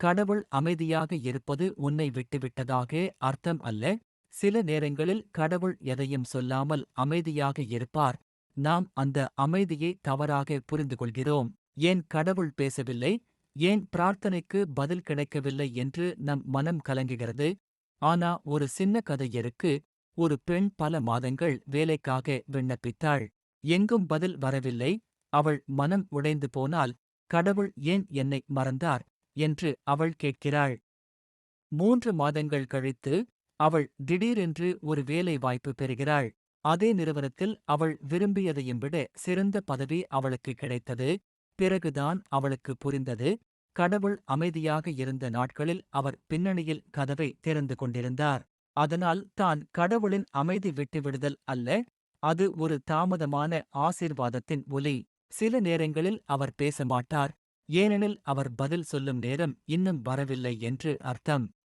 கடவுள் அமைதியாக இருப்பது உன்னை விட்டுவிட்டதாக அர்த்தம் அல்ல. சில நேரங்களில் கடவுள் எதையும் சொல்லாமல் அமைதியாக இருப்பார். நாம் அந்த அமைதியை தவறாக புரிந்து கொள்கிறோம் ஏன் கடவுள் பேசவில்லை? ஏன் பிரார்த்தனைக்கு பதில் கிடைக்கவில்லை என்று நம் மனம் கலங்குகிறது? ஆனா ஒரு சின்ன கதையருக்கு ஒரு பெண் பல மாதங்கள் வேலைக்காக விண்ணப்பித்தாள். எங்கும் பதில் வரவில்லை. அவள் மனம் உடைந்து போனால் கடவுள் ஏன் என்னை மறந்தார்? என்று அவள் கேட்கிறாள். மூன்று மாதங்கள் கழித்து அவள் திடீரென்று ஒரு வேலை வாய்ப்பு பெறுகிறாள். அதே நிறுவனத்தில் அவள் விரும்பியதையும் விட சிறந்த பதவி அவளுக்கு கிடைத்தது. பிறகுதான் அவளுக்கு புரிந்தது. கடவுள் அமைதியாக இருந்த நாட்களில் அவர் பின்னணியில் கதவை திறந்து கொண்டிருந்தார். அதனால் தான் கடவுளின் அமைதி விட்டுவிடுதல் அல்ல அது ஒரு தாமதமான ஆசீர்வாதத்தின் ஒலி. சில நேரங்களில் அவர் பேச மாட்டார். ஏனெனில் அவர் பதில் சொல்லும் நேரம் இன்னும் வரவில்லை என்று அர்த்தம்.